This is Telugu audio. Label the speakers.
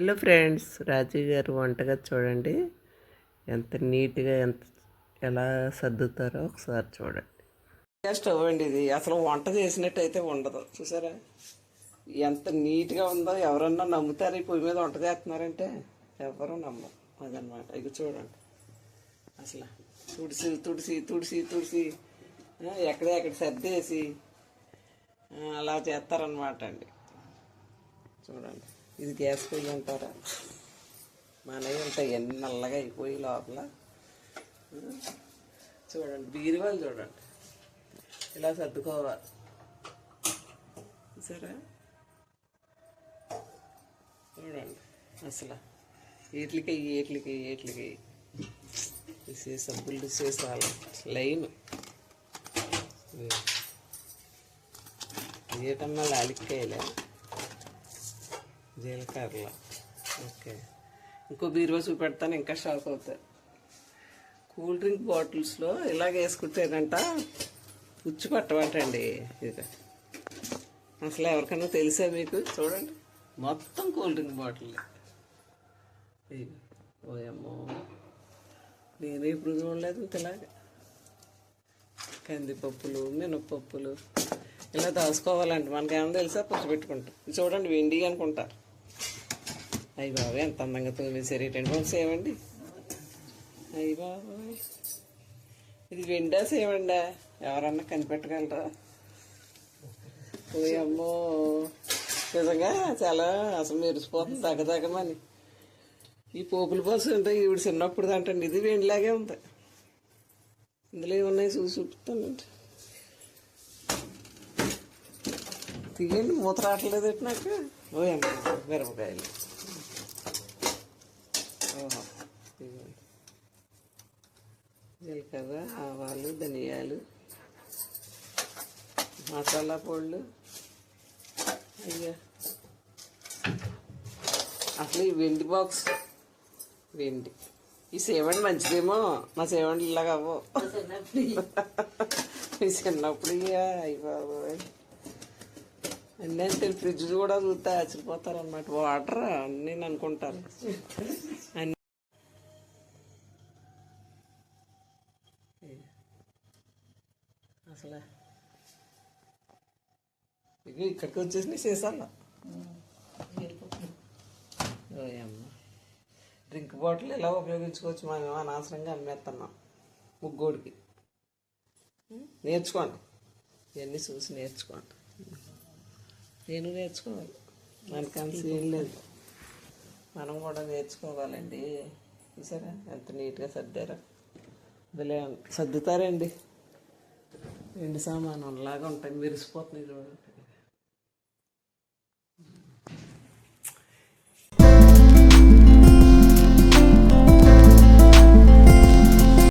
Speaker 1: హలో ఫ్రెండ్స్ రాజీవ్ గారు వంటగా చూడండి. ఎంత నీట్గా ఎంత ఎలా సర్దుతారో ఒకసారి చూడండి. స్టవ్ అండి ఇది? అసలు వంట చేసినట్టయితే ఉండదు. చూసారా? ఎంత నీట్గా ఉందో ఎవరన్నా నమ్ముతారు ఈ పొయ్యి మీద వంట చేస్తున్నారంటే ఎవరు నమ్మరు. అదనమాట. ఇక చూడండి. అసలు తుడిసి తుడిసి తుడిసి తుడిసి ఎక్కడెక్కడ ఎక్కడ సర్దేసి అలా చేస్తారనమాట అండి. చూడండి. ఇది గ్యాస్ పొయ్యి అంటారా. మనవి ఉంటాయి ఎన్ని నల్లగా అయిపోయి లోపల. చూడండి బీరువాలు చూడండి. ఇలా సర్దుకోవాలి. సరే చూడండి అసలు. ఏట్లకి వీటికి వీటికి తీసే సబ్బులు తీసేసి లైన్ ఏటన్నా లాలిక్కాయలే. జీలకర్ర. ఓకే. ఇంకో బీరువా చూపెడతాను ఇంకా షాక్ అవుతారు కూల్ డ్రింక్ బాటిల్స్లో ఇలాగ వేసుకుంటేనంట పుచ్చు పట్టబట్టండి ఇది. అసలు ఎవరికైనా తెలుసా మీకు? చూడండి. మొత్తం కూల్ డ్రింక్ బాటిల్. ఓయమ్మో నేను ఇప్పుడు చూడలేదు ఇంతలాగా కందిపప్పులు మినప్పప్పులు. ఇలా దాచుకోవాలండి. మనకేమో తెలుసా? పుచ్చు పెట్టుకుంటాం. చూడండి వెండి అనుకుంటారు అయ్యి బాబాయ్ ఎంత అందంగా తోమేసారు ఏంటండి బాబు సేవండి. అయ్యి బాబాయ్. ఇది వెండా సేవండా? ఎవరన్నా కనిపెట్టగలరా? పోయమ్మో నిజంగా చాలా అసలు మెరిసిపోతుంది తగ్గదగమని ఈ పోపుల పోసు అంటే ఈవిడ చిన్నప్పుడు అంటండి ఇది వెండిలాగే ఉంది. ఇందులో ఏమున్నాయి చూసి చూపుతానండి తీయండి మూత రావట్లేదు నాకు ఓయమ్మ మిరపకాయలు. జీలకర్ర ఆవాలు ధనియాలు మసాలా పొళ్ళు. అయ్యా. అసలు ఈ వెండి బాక్స్ వెండి. ఈ సేవండి మంచిదేమో మా సేవండి ఇలాగ అవ్వవు ఈ చిన్నప్పుడు ఇక అయ్యి బాబోయ్. అన్నీ ఫ్రిడ్జ్ కూడా చూస్తే ఆశ్చర్యపోతారు అనమాట వాటర్? అన్నీ అనుకుంటారు అన్ని అసలు. ఇక ఇక్కడికి వచ్చేసి చేసాను డ్రింక్ బాటిల్ ఎలా ఉపయోగించుకోవచ్చు? మనం అనవసరంగా అమ్మేస్తున్నాం. ముగ్గోడికి నేర్చుకోండి. ఇవన్నీ చూసి నేర్చుకోండి. నేను నేర్చుకోవాలి. మనకు ఏం లేదు. మనం కూడా నేర్చుకోవాలండి. చూసారా? ఎంత నీట్గా సర్దారా. భలే ఉంది. సర్దుతారండి. రెండు సామాను లాగా ఉంటాయి. మెరిసిపోతున్నాయి చూడండి